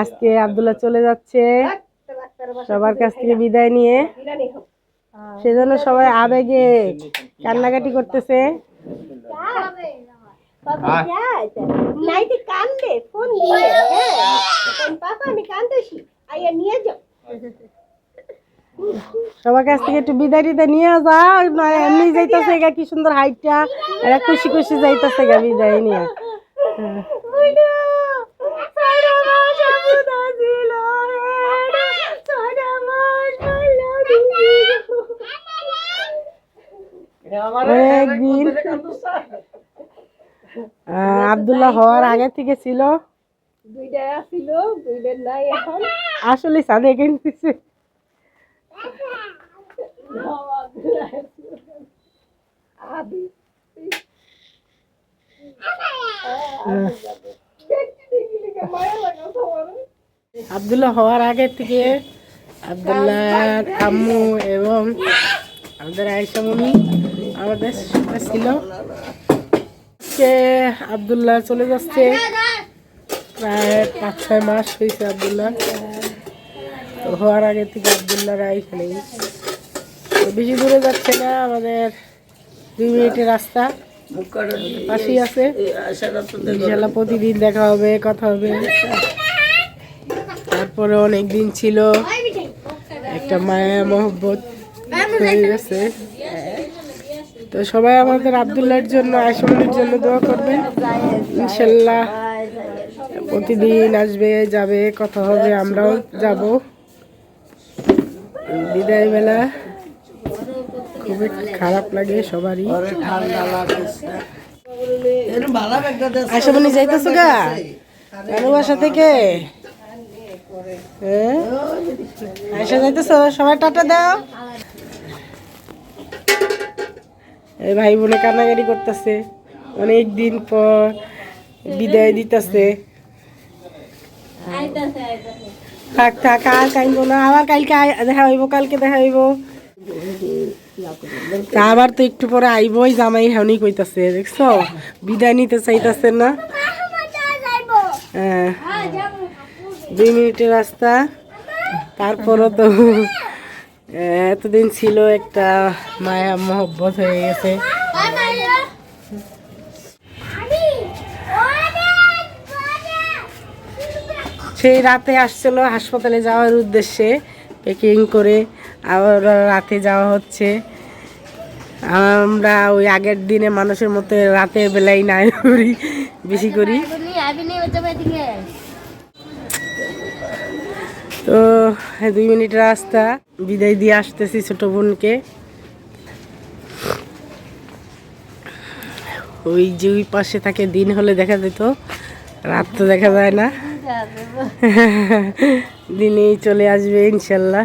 আজকে আব্দুল্লাহ চলে যাচ্ছে। সবার কাছ থেকে বিদায় নিয়ে। সেজন্য সবাই আবেগে কান্নাকাটি করতেছে। হ্যাঁ যাও সবার কাছ থেকে একটু বিদায় টিদায় নিয়ে যা নয়, এমনি যাইতেছে গা, কি সুন্দর হাইটটা। খুশি খুশি যাইতেছে গা, বিদায় নিয়ে হ্যাঁ। বুইনা সারা মাস আপুদা ছিল রে সারা মাস ভালো অনেকদিন আব্দুল্লাহ হওয়ার আগে থেকে ছিল? ছিল নাই এখন। আসলে সাদে কিনতেছে। আব্দুল্লাহ হওয়ার আগে থেকে আব্দুল্লাহর আম্মু এবং আমাদের আয়সা মনি আমাদের সাথে ছিল। আজকে আব্দুল্লাহ চলে যাচ্ছে। প্রায় পাঁচ, ছয় মাস হয়েছে আব্দুল্লাহ। হওয়ার আগে থেকে আব্দুল্লাহর এখানেই। তো বেশি দূরে যাচ্ছে না, আমাদের দুই মিনিটের রাস্তা। পাশেই আছে। ইনশাল্লাহ প্রতিদিন দেখা হবে, কথা হবে। তারপরে অনেক দিন ছিল। একটা মায়া, মহব্বত। হয়ে গেছে। তো সবাই আমাদের আবদুল্লাহর জন্য আয়সনের জন্য দোয়া করবেন। ইনশাল্লাহ প্রতিদিন আসবে, যাবে, কথা হবে, আমরাও যাব। বিদায় বেলা খুবই খারাপ লাগে সবারই। আয়সামনি যাইতেছো গা? কারও বাসা থেকে? হ্যাঁ? আয়সা যাইতেছো? সবাই টাটা দাও। ভাই বোনে কান্নাকাটি করতেছে। অনেক দিন পর বিদায় দিতেছে। থাক থাক আর কাইব না আবার কালকে দেখা হইব কালকে দেখা হইব। আবার তো একটু পরে আইবই জামাই হেউনি কইতাছে দেখছ? বিদায় নিতে চাইতাছে না। হ্যাঁ। দুই মিনিটের রাস্তা তারপরও তো এতদিন ছিল একটা মায়া মহব্বত হয়ে গেছে। সেই রাতে আসছিল হাসপাতালে যাওয়ার উদ্দেশ্যে প্যাকিং করে আবার রাতে যাওয়া হচ্ছে। আমরা ওই আগের দিনে মানুষের মতো রাতের বেলায় নাই করি। বেশি করি তো দুই মিনিট রাস্তা, বিদায় দিয়ে আসতেছি ছোট বোনকে। ওই যে ওই পাশে থাকে, দিন হলে দেখা যেত, রাত তো দেখা যায় না। দিনেই চলে আসবে, ইনশাল্লাহ।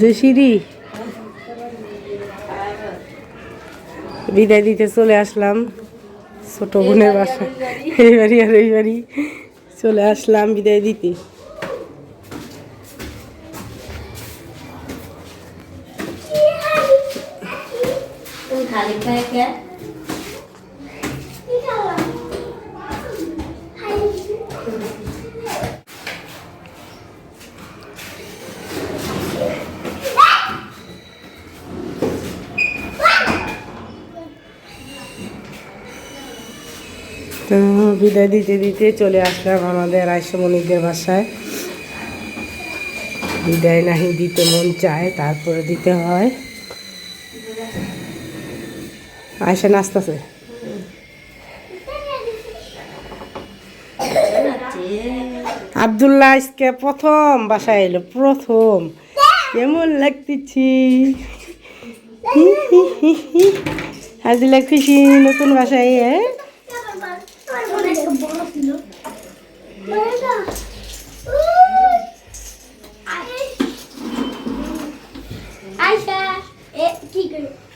যে বিদায় দিতে চলে আসলাম ছোট বোনের বাসা এই বাড়ি আর এই বাড়ি। চলে আসলাম বিদায় দিতে। তো বিদায় দিতে দিতে চলে আসলাম আমাদের আয়সমণিদের বাসায়। বিদায় নাহি, দিতে মন চায়, তারপরে দিতে হয়। আয়সা নাচতেছে? আবদুল্লাহ আজকে প্রথম বাসায় এলো, প্রথম। কেমন লাগতেছি? আবদুল্লাহ খুশি নতুন বাসায় হ্যাঁ আয়শা এ কি করে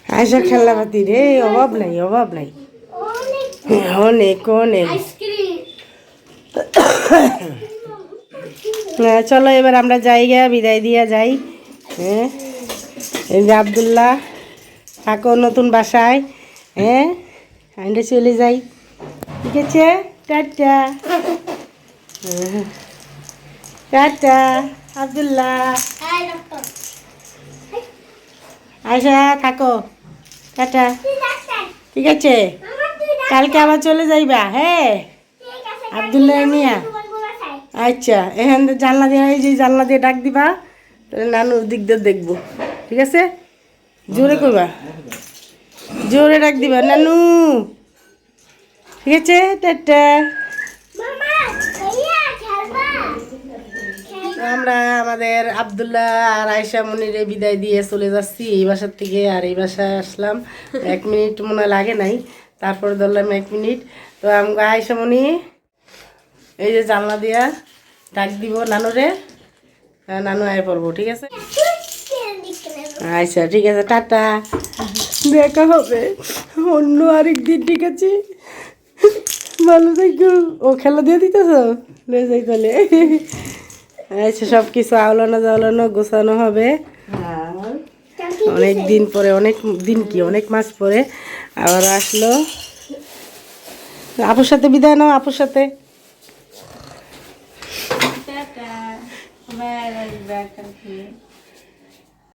আয়সা খেলনাপাতি রে অভাব নাই অভাব নাই অনেক অনেক হ্যাঁ, চলো এবার আমরা যাই জায়গা বিদায় দিয়া যাই। হ্যাঁ? এই যে আবদুল্লাহ থাকো নতুন বাসায়। হ্যাঁ? আমরা চলে যাই। ঠিক আছে? টাটা। টাটা, আবদুল্লাহ। আয়সা থাকো। টাটা। ঠিক আছে। কালকে আবার চলে যাইবা হ্যাঁ? আব্দুল্লাহ মিয়া। আচ্ছা এখান জানলা দিয়ে, এই যে জানলা দিয়ে ডাক দিবা, তাহলে নানুর দিক দিয়ে দেখব। ঠিক আছে? জোরে করবা জোরে ডাক দিবা, নানু। ঠিক আছে? টাটা। আমরা আমাদের আবদুল্লাহ আর আয়সা মনিরে বিদায় দিয়ে চলে যাচ্ছি। এই বাসার থেকে আর এই বাসায় আসলাম। এক মিনিট মনে হয় লাগে নাই। তারপর ধরলাম এক মিনিট। তো আমাকে আয়সা মনি, এই যে জানলা দিয়া ডাক দিব নানুরে। আর নানু আয় পড়ব, ঠিক আছে? আচ্ছা ঠিক আছে, টাটা। দেখা হবে। অন্য আরেক দিন, ঠিক আছে? ভালো থাকো। ও খেলা দিয়ে দিতেছ? লে যাই তাহলে। আচ্ছা সব কিছু আওলানো জাওলানো গোছানো হবে। অনেক দিন পরে, অনেক দিন কি, অনেক মাস পরে আবার আসলো। আপুর সাথে বিদায় নাও, আপুর সাথে। টাটা